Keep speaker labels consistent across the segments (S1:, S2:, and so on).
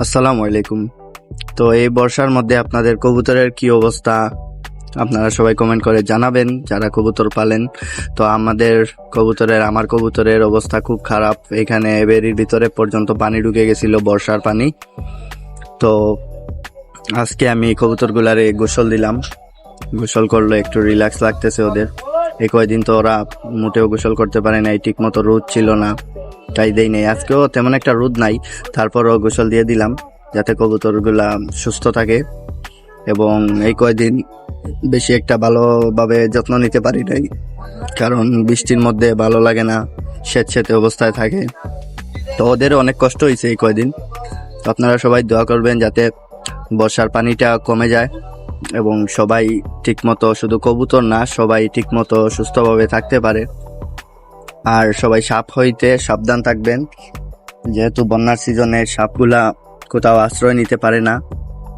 S1: আসসালামু আলাইকুম। তো এই বর্ষার মধ্যে আপনাদের কবুতরের কি অবস্থা? আপনারা সবাই কমেন্ট করে জানাবেন, যারা কবুতর পালেন। তো আমাদের কবুতরের, আমার কবুতরের অবস্থা খুব খারাপ। এখানে বেরির ভিতরে পর্যন্ত পানি ঢুকে গেছিল বর্ষার পানি। তো আজকে আমি কবুতরগুলারে গোসল দিলাম। গোসল করল, একটু রিল্যাক্স লাগতেছে ওদের। এই কয়দিন তো ওরা মোটেও গোসল করতে পারে নাই ঠিক মতো রোদ ছিল না। তাই দেই নাই। আজকেও তেমন একটা রোদ নাই, তারপরও গোসল দিয়ে দিলাম যাতে কবুতরগুলা সুস্থ থাকে এবং এই কয়দিন বেশি একটা ভালোভাবে যত্ন নিতে পারি নাই, কারণ বৃষ্টির মধ্যে ভালো লাগে না স্বেতে অবস্থায় থাকে। তো ওদেরও অনেক কষ্ট হয়েছে এই কয়দিন। তো আপনারা সবাই দোয়া করবেন যাতে বর্ষার পানিটা কমে যায় এবং সবাই ঠিকমতো, শুধু কবুতর না, সবাই ঠিকমতো সুস্থভাবে থাকতে পারে। আর সবাই সাপ হইতে সাবধান থাকবেন। যেহেতু বন্যার সিজনে সাপগুলা কোথাও আশ্রয় নিতে পারে না,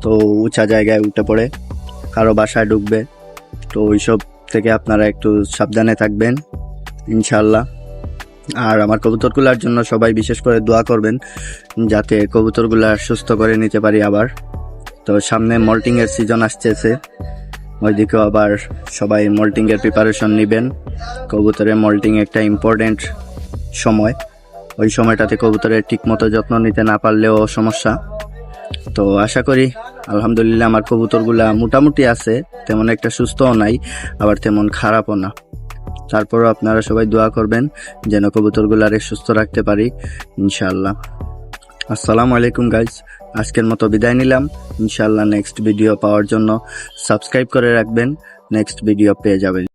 S1: তো উঁচা জায়গায় উঠে পড়ে, কারও বাসায় ঢুকবে। তো ওইসব থেকে আপনারা একটু সাবধানে থাকবেন ইনশাল্লাহ আর আমার কবুতরগুলার জন্য সবাই বিশেষ করে দোয়া করবেন, যাতে কবুতরগুলা সুস্থ করে নিতে পারি আবার। তো সামনে মল্টিংয়ের সিজন আসতেছে ওইদিকেও আবার সবাই মল্টিং এর প্রিপারেশন নেবেন। কবুতরের মল্টিং একটা ইম্পর্টেন্ট সময়। ওই সময়টাতে কবুতরের ঠিকমতো যত্ন নিতে না পারলেও সমস্যা। তো আশা করি, আলহামদুলিল্লাহ আমার কবুতরগুলা মোটামুটি আছে, তেমন একটা সুস্থও নাই, আবার তেমন খারাপও না। তারপরও আপনারা সবাই দোয়া করবেন, যেন কবুতরগুলারে সুস্থ রাখতে পারি, ইনশাআল্লাহ। আসসালামু আলাইকুম গাইজ আজকের মতো বিদায় নিলাম। ইনশাল্লাহ নেক্সট ভিডিও পাওয়ার জন্য সাবস্ক্রাইব করে রাখবেন। নেক্সট ভিডিও পেয়ে যাবেন।